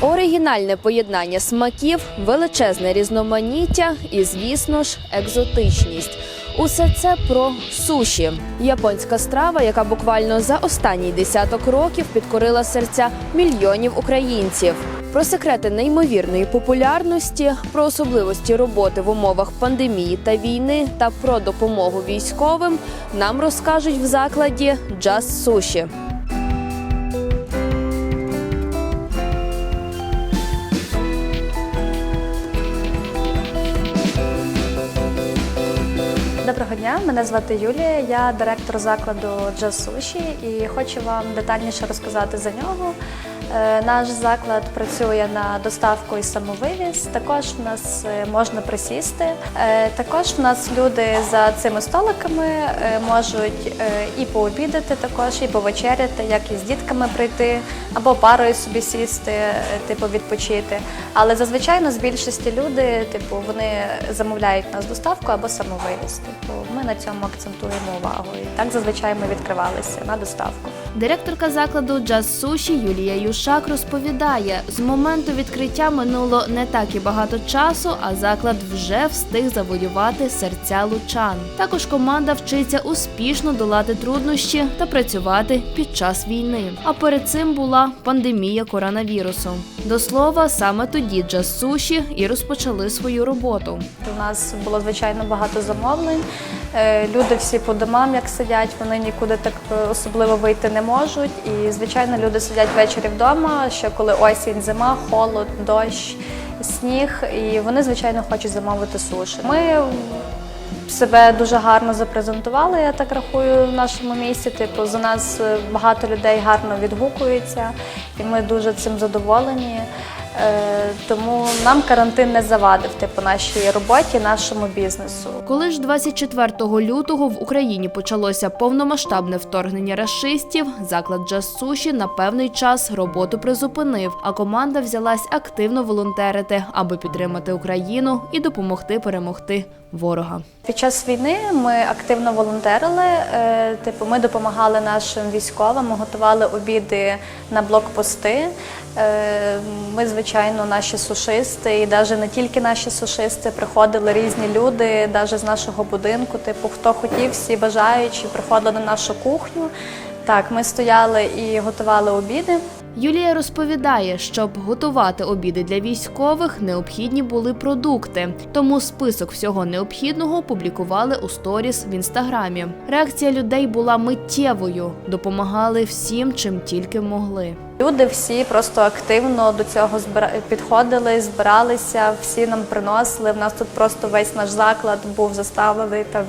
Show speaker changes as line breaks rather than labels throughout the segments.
Оригінальне поєднання смаків, величезне різноманіття і, звісно ж, екзотичність. Усе це про суші. Японська страва, яка буквально за останній десяток років підкорила серця мільйонів українців. Про секрети неймовірної популярності, про особливості роботи в умовах пандемії та війни та про допомогу військовим нам розкажуть в закладі Just Sushi.
Мене звати Юлія. Я директор закладу Джаз Суші і хочу вам детальніше розказати за нього. Е, Наш заклад працює на доставку і самовивіз. Також в нас е, можна присісти. Е, Також в нас люди за цими столиками можуть і пообідати, також і повечеряти, як і з дітками прийти, або парою собі сісти, типу відпочити. Але зазвичай нас більшості люди, типу, вони замовляють нас доставку або самовивіз. Типу, ми на цьому акцентуємо увагу. І так зазвичай ми відкривалися на доставку.
Директорка закладу Just Sushi Юлія Юшак розповідає, з моменту відкриття минуло не так і багато часу, а заклад вже встиг завоювати серця лучан. Також команда вчиться успішно долати труднощі та працювати під час війни. А перед цим була пандемія коронавірусу. До слова, саме тоді Just Sushi і розпочали свою роботу.
У нас було звичайно багато замовлень. Е, Люди всі по домам, як сидять, вони нікуди так е, особливо вийти не можуть. І звичайно, люди сидять ввечері вдома, ще коли осінь, зима, холод, дощ, сніг. І вони, звичайно, хочуть замовити суші. Ми себе дуже гарно запрезентували, я так рахую, в нашому місті. Типу, за нас е, багато людей гарно відгукується, і ми дуже цим задоволені. Е, Тому нам карантин не завадив типу нашій роботі, нашому бізнесу.
Коли ж 24 лютого в Україні почалося повномасштабне вторгнення рашистів, заклад Just Sushi на певний час роботу призупинив, а команда взялась активно волонтерити, аби підтримати Україну і допомогти перемогти ворога.
Під час війни ми активно волонтерили. е, Типу, ми допомагали нашим військовим, готували обіди на блокпости. Е, Ми, звичайно, наші сушисти, і навіть не тільки наші сушисти, приходили різні люди, навіть з нашого будинку. Типу, хто хотів, всі бажаючі, приходили на нашу кухню. Так, ми стояли і готували обіди.
Юлія розповідає, щоб готувати обіди для військових, необхідні були продукти. Тому список всього необхідного публікували у сторіс в інстаграмі. Реакція людей була миттєвою, допомагали всім, чим тільки могли.
Люди всі просто активно до цього підходили, збиралися, всі нам приносили. В нас тут просто весь наш заклад був заставлений там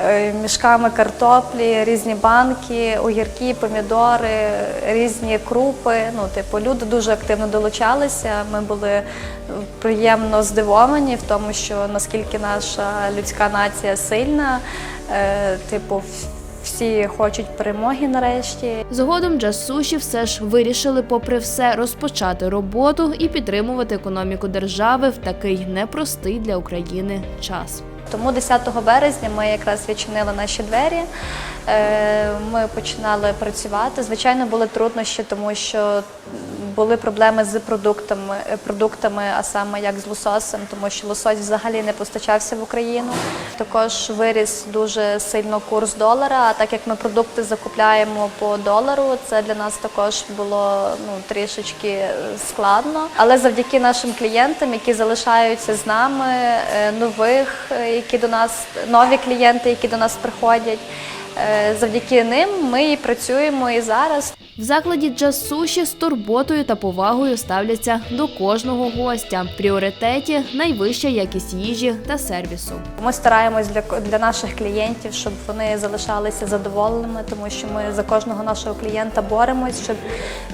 е, мішками картоплі, різні банки, огірки, помідори, різні крупи. Ну, типу, люди дуже активно долучалися. Ми були приємно здивовані в тому, що наскільки наша людська нація сильна. Е, Типу, всі хочуть перемоги нарешті.
Згодом джасуші все ж вирішили, попри все, розпочати роботу і підтримувати економіку держави в такий непростий для України час.
Тому 10 березня ми якраз відчинили наші двері. Е, Ми починали працювати. Звичайно, були труднощі, тому що були проблеми з продуктами, продуктами, а саме як з лососем, тому що лосось взагалі не постачався в Україну. Також виріс дуже сильно курс долара. А так як ми продукти закупляємо по долару, це для нас також було ну трішечки е, складно. Але завдяки нашим клієнтам, які залишаються з нами, е, нових, е, які до нас нові клієнти, які до нас приходять. е, Завдяки ним ми і працюємо і зараз.
В закладі Just Sushi з турботою та повагою ставляться до кожного гостя. В пріоритеті найвища якість їжі та сервісу.
Ми стараємось для, для наших клієнтів, щоб вони залишалися задоволеними, тому що ми за кожного нашого клієнта боремось, щоб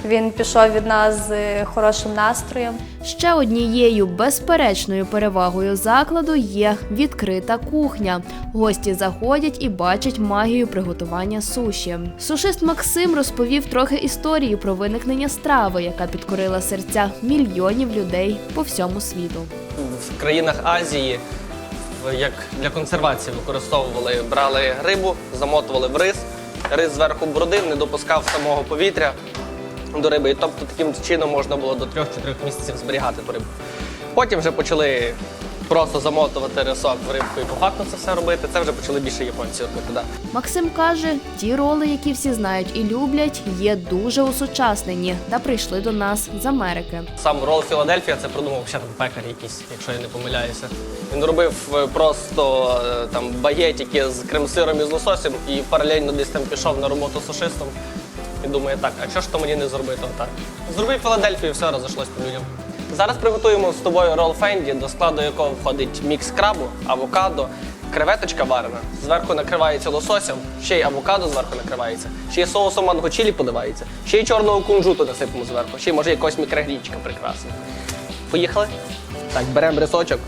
він пішов від нас з хорошим настроєм.
Ще однією безперечною перевагою закладу є відкрита кухня. Гості заходять і бачать магію приготування суші. Сушист Максим розповів трохи історії про виникнення страви, яка підкорила серця мільйонів людей по всьому світу.
в країнах Азії як для консервації використовували, брали рибу, замотували в рис, рис зверху бродив, не допускав самого повітря. до риби. І тобто таким чином можна було до 3-4 місяців зберігати ту рибу. Потім вже почали просто замотувати рисок в рибку і по факту це все робити. Це вже почали більше японці робити. Да.
Максим каже, ті роли, які всі знають і люблять, є дуже усучаснені та прийшли до нас з Америки.
Сам рол Філадельфія це придумав ще там пекар якийсь, якщо я не помиляюся. Він робив е, просто е, там багетики з крем-сиром і з лососем і паралельно десь там пішов на роботу сушистом. І думає, так, а що ж то мені не зробити отак? Зробив Філадельфію, і все розійшлось по людям. Зараз приготуємо з тобою рол Фенді, до складу якого входить мікс крабу, авокадо, креветочка варена. Зверху накривається лососем, ще й авокадо зверху накривається, ще й соусом манго чилі поливається, ще й чорного кунжуту насипемо зверху, ще й може якогось мікрогрічка прекрасна. Поїхали? Так, беремо рисочок,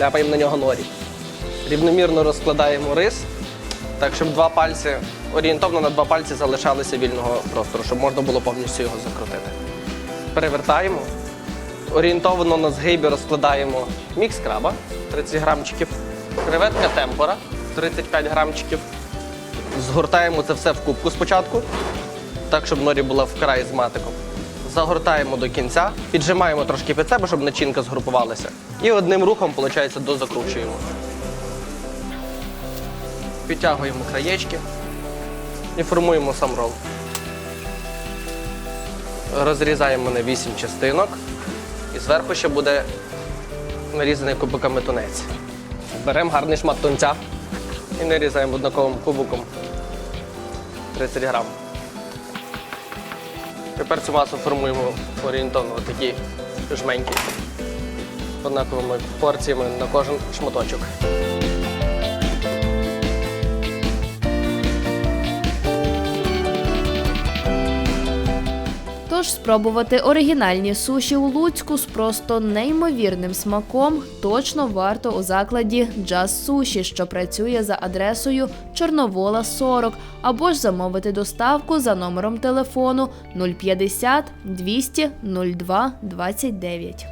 ляпаємо на нього норі. Рівномірно розкладаємо рис, так, щоб два пальці, орієнтовно на два пальці залишалися вільного простору, щоб можна було повністю його закрутити. Перевертаємо. Орієнтовно на згибі розкладаємо мікс краба 30 грамчиків, креветка темпора 35 грамчиків. Згортаємо це все в кубку спочатку, так, щоб норі була вкрай з матиком. Загортаємо до кінця, піджимаємо трошки під себе, щоб начинка згрупувалася. І одним рухом, виходить, дозакручуємо. Підтягуємо краєчки і формуємо сам рол. Розрізаємо на 8 частинок. І зверху ще буде нарізаний кубиками тунець. Беремо гарний шмат тунця і нарізаємо однаковим кубиком 30 грам. Тепер цю масу формуємо орієнтовно такі жменькі, однаковими порціями на кожен шматочок.
Тож спробувати оригінальні суші у Луцьку з просто неймовірним смаком точно варто у закладі Джаз Суші, що працює за адресою Чорновола 40, або ж замовити доставку за номером телефону 050 200 02 29.